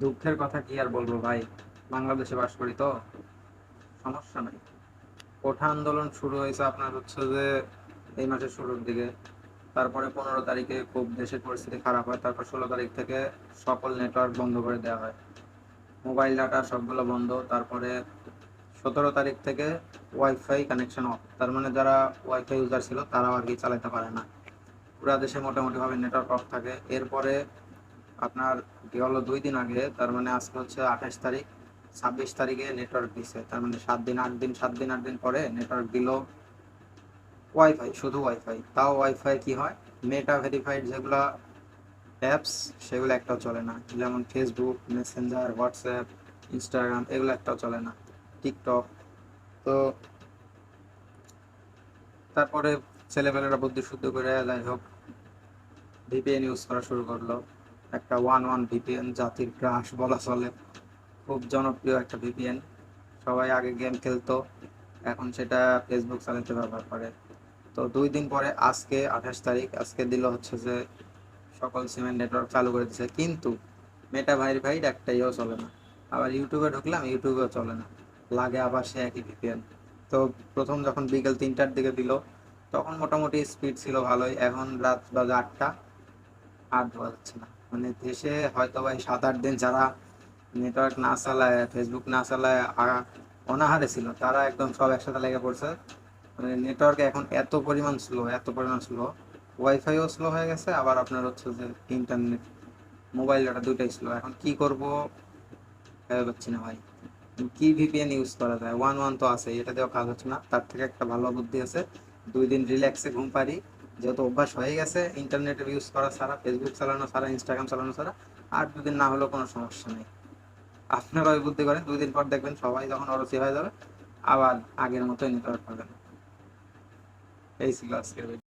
দুঃখের কথা কি আর বলব ভাই? বাংলাদেশে বাস করি তো। সমস্যা নাই। কোঠা আন্দোলন শুরু হয়েছে আপনার হচ্ছে যে এই মাসের শুরুর দিকে। তারপরে পনেরো তারিখে খুব দেশের পরিস্থিতি খারাপ হয়। তারপর ষোলো তারিখ থেকে সকল নেটওয়ার্ক বন্ধ করে দেওয়া হয়। মোবাইল ডাটা সবগুলো বন্ধ। তারপরে সতেরো তারিখ থেকে ওয়াইফাই কানেকশন অফ তার মানে যারা ওয়াইফাই ইউজার ছিল, তারাও আর কি চালাতে পারে না। পুরা দেশে মোটামুটিভাবে নেটওয়ার্ক অফ থাকে। এরপরে আপনার হলো দুই দিন আগে, তার মানে আজকে হচ্ছে আঠাশ তারিখ, ছাব্বিশ তারিখে নেটওয়ার্ক দিছে। তার মানে সাত দিন, আট দিন, সাত দিন, আট দিন পরে নেটওয়ার্ক দিল ওয়াইফাই শুধু ওয়াইফাই তাও ওয়াইফাই কি হয়? মেটা ভেরিফাইড যেগুলো অ্যাপস সেগুলো একটাও চলে না। যেমন ফেসবুক মেসেঞ্জার হোয়াটসঅ্যাপ ইনস্টাগ্রাম এগুলো একটাও চলে না। টিকটক তো তারপরে ছেলেপেলেরা বুদ্ধি শুদ্ধ করে, যাই হোক ভিপিএন ইউজ করা শুরু করল। একটা ওয়ান ওয়ান ভিপিএন জাতির গ্রাস বলা চলে। খুব জনপ্রিয় একটা ভিপিএন। সবাই আগে গেম খেলতো, এখন সেটা ফেসবুক চালাতে ব্যবহার করে। তো দুই দিন পরে আজকে আঠাশ তারিখ, আজকে দিল হচ্ছে যে সকল সিমেন্ট নেটওয়ার্ক চালু করে দিচ্ছে কিন্তু মেটা ভেরিফাইড একটাইও চলে না। আবার ইউটিউবে ঢুকলাম, ইউটিউবেও চলে না। লাগে আবার সে একই ভিপিএন। তো প্রথম যখন বিকেল তিনটার দিকে দিল, তখন মোটামুটি স্পিড ছিল ভালোই। এখন রাত বাজে আটটা আর ধোয়া না। মানে দেশে হয়তো ভাই সাত আট দিন যারা নেটওয়ার্ক না চালায় ফেসবুক না চালায় অনাহারে ছিল, তারা একদম সব একসাথে লেগে পড়ছে। মানে নেটওয়ার্ক এখন এত পরিমাণ স্লো এত পরিমাণ স্লো ওয়াইফাইও স্লো হয়ে গেছে, আবার আপনার হচ্ছে যে ইন্টারনেট মোবাইল ডাটা দুইটাই স্লো এখন কি করব? ভেবে পাচ্ছি না ভাই। কি ভিপিএন ইউজ করা যায়? ওয়ান ওয়ান তো আছে এটা দিয়েও কাজ হচ্ছে না। তার থেকে একটা ভালো বুদ্ধি আছে। দুই দিন রিল্যাক্সে ঘুম পারি যেহেতু অভ্যাস হয়ে গেছে ইন্টারনেটের ইউজ করা ছাড়া ফেসবুক চালানো ছাড়া ইনস্টাগ্রাম চালানো ছাড়া, আর দুদিন না হলেও কোনো সমস্যা নেই আপনারা ওই বুদ্ধি করেন, দুই দিন পর দেখবেন সবাই যখন অরসি হয়ে যাবে, আবার আগের মতোই নেটওয়ার্ক পাবেন এই ছিল আজকের।